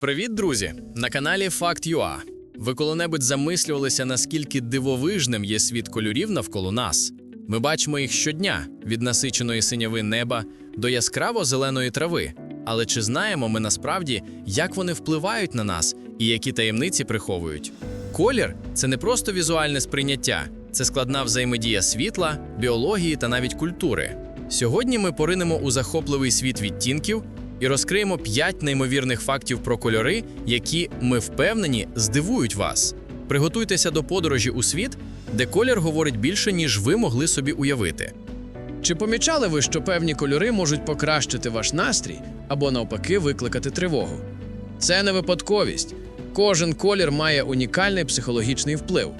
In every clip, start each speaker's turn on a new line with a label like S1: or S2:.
S1: Привіт, друзі! На каналі Fact.ua. Ви коли-небудь замислювалися, наскільки дивовижним є світ кольорів навколо нас. Ми бачимо їх щодня від насиченої синяви неба до яскраво зеленої трави. Але чи знаємо ми насправді, як вони впливають на нас і які таємниці приховують? Колір це не просто візуальне сприйняття, це складна взаємодія світла, біології та навіть культури. Сьогодні ми поринемо у захопливий світ відтінків і розкриємо п'ять неймовірних фактів про кольори, які ми впевнені здивують вас. Приготуйтеся до подорожі у світ, де колір говорить більше, ніж ви могли собі уявити.
S2: Чи помічали ви, що певні кольори можуть покращити ваш настрій або навпаки викликати тривогу? Це не випадковість. Кожен колір має унікальний психологічний вплив.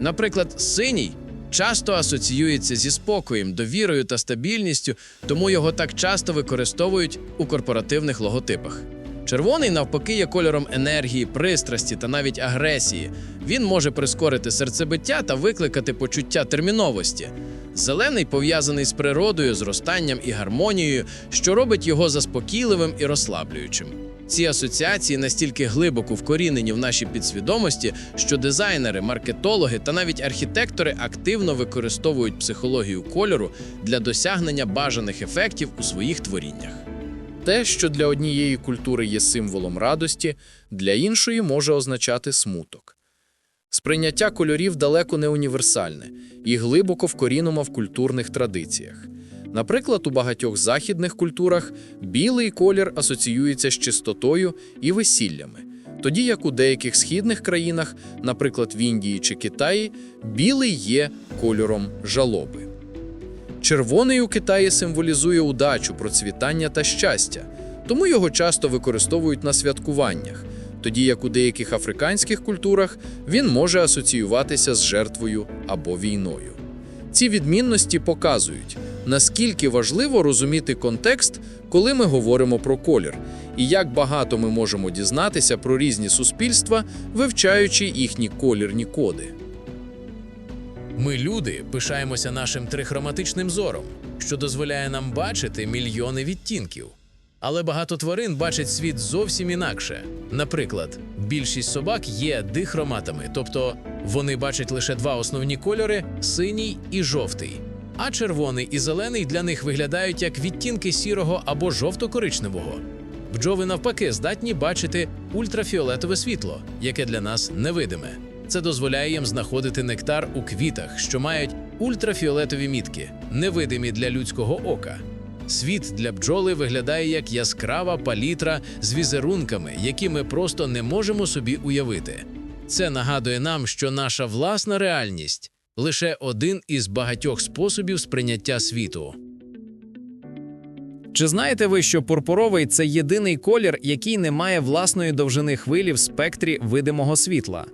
S2: Наприклад, синій часто асоціюється зі спокоєм, довірою та стабільністю, тому його так часто використовують у корпоративних логотипах. Червоний, навпаки, є кольором енергії, пристрасті та навіть агресії. Він може прискорити серцебиття та викликати почуття терміновості. Зелений пов'язаний з природою, зростанням і гармонією, що робить його заспокійливим і розслаблюючим. Ці асоціації настільки глибоко вкорінені в нашій підсвідомості, що дизайнери, маркетологи та навіть архітектори активно використовують психологію кольору для досягнення бажаних ефектів у своїх творіннях.
S3: Те, що для однієї культури є символом радості, для іншої може означати смуток. Сприйняття кольорів далеко не універсальне і глибоко вкорінено в культурних традиціях. Наприклад, у багатьох західних культурах білий колір асоціюється з чистотою і весіллями, тоді як у деяких східних країнах, наприклад в Індії чи Китаї, білий є кольором жалоби. Червоний у Китаї символізує удачу, процвітання та щастя, тому його часто використовують на святкуваннях, тоді як у деяких африканських культурах він може асоціюватися з жертвою або війною. Ці відмінності показують, наскільки важливо розуміти контекст, коли ми говоримо про колір, і як багато ми можемо дізнатися про різні суспільства, вивчаючи їхні колірні коди.
S1: Ми, люди, пишаємося нашим трихроматичним зором, що дозволяє нам бачити мільйони відтінків. Але багато тварин бачать світ зовсім інакше. Наприклад, більшість собак є дихроматами, тобто вони бачать лише два основні кольори синій і жовтий. А червоний і зелений для них виглядають як відтінки сірого або жовто-коричневого. Бджоли навпаки здатні бачити ультрафіолетове світло, яке для нас невидиме. Це дозволяє їм знаходити нектар у квітах, що мають ультрафіолетові мітки, невидимі для людського ока. Світ для бджоли виглядає як яскрава палітра з візерунками, які ми просто не можемо собі уявити. Це нагадує нам, що наша власна реальність лише один із багатьох способів сприйняття світу.
S4: Чи знаєте ви, що пурпуровий це єдиний колір, який не має власної довжини хвилі в спектрі видимого світла?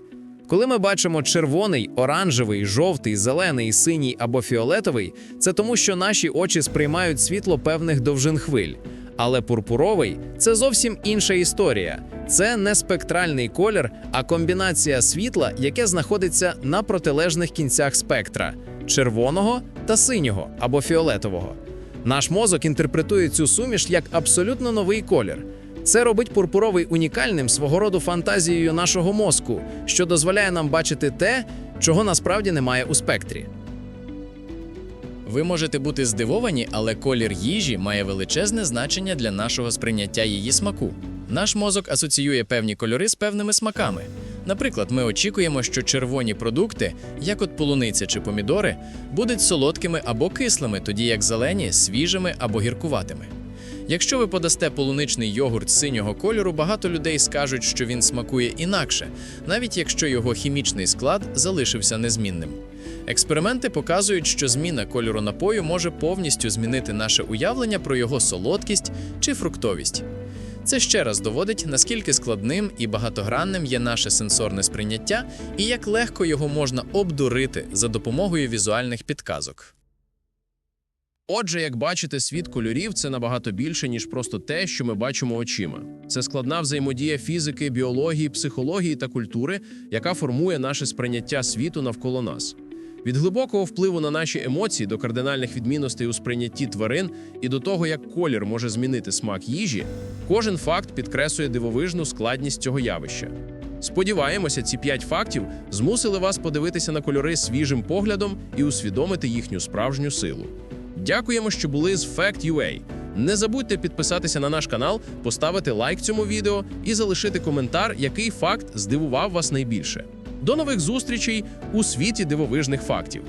S4: Коли ми бачимо червоний, оранжевий, жовтий, зелений, синій або фіолетовий, це тому, що наші очі сприймають світло певних довжин хвиль. Але пурпуровий це зовсім інша історія. Це не спектральний колір, а комбінація світла, яке знаходиться на протилежних кінцях спектра червоного та синього або фіолетового. Наш мозок інтерпретує цю суміш як абсолютно новий колір. Це робить пурпуровий унікальним свого роду фантазією нашого мозку, що дозволяє нам бачити те, чого насправді немає у спектрі.
S1: Ви можете бути здивовані, але колір їжі має величезне значення для нашого сприйняття її смаку. Наш мозок асоціює певні кольори з певними смаками. Наприклад, ми очікуємо, що червоні продукти, як от полуниця чи помідори, будуть солодкими або кислими, тоді як зелені свіжими або гіркуватими. Якщо ви подасте полуничний йогурт синього кольору, багато людей скажуть, що він смакує інакше, навіть якщо його хімічний склад залишився незмінним. Експерименти показують, що зміна кольору напою може повністю змінити наше уявлення про його солодкість чи фруктовість. Це ще раз доводить, наскільки складним і багатогранним є наше сенсорне сприйняття і як легко його можна обдурити за допомогою візуальних підказок.
S2: Отже, як бачите, світ кольорів це набагато більше, ніж просто те, що ми бачимо очима. Це складна взаємодія фізики, біології, психології та культури, яка формує наше сприйняття світу навколо нас.
S1: Від глибокого впливу на наші емоції до кардинальних відмінностей у сприйнятті тварин і до того, як колір може змінити смак їжі, кожен факт підкреслює дивовижну складність цього явища. Сподіваємося, ці п'ять фактів змусили вас подивитися на кольори свіжим поглядом і усвідомити їхню справжню силу. Дякуємо, що були з Fact.ua. Не забудьте підписатися на наш канал, поставити лайк цьому відео і залишити коментар, який факт здивував вас найбільше. До нових зустрічей у світі дивовижних фактів.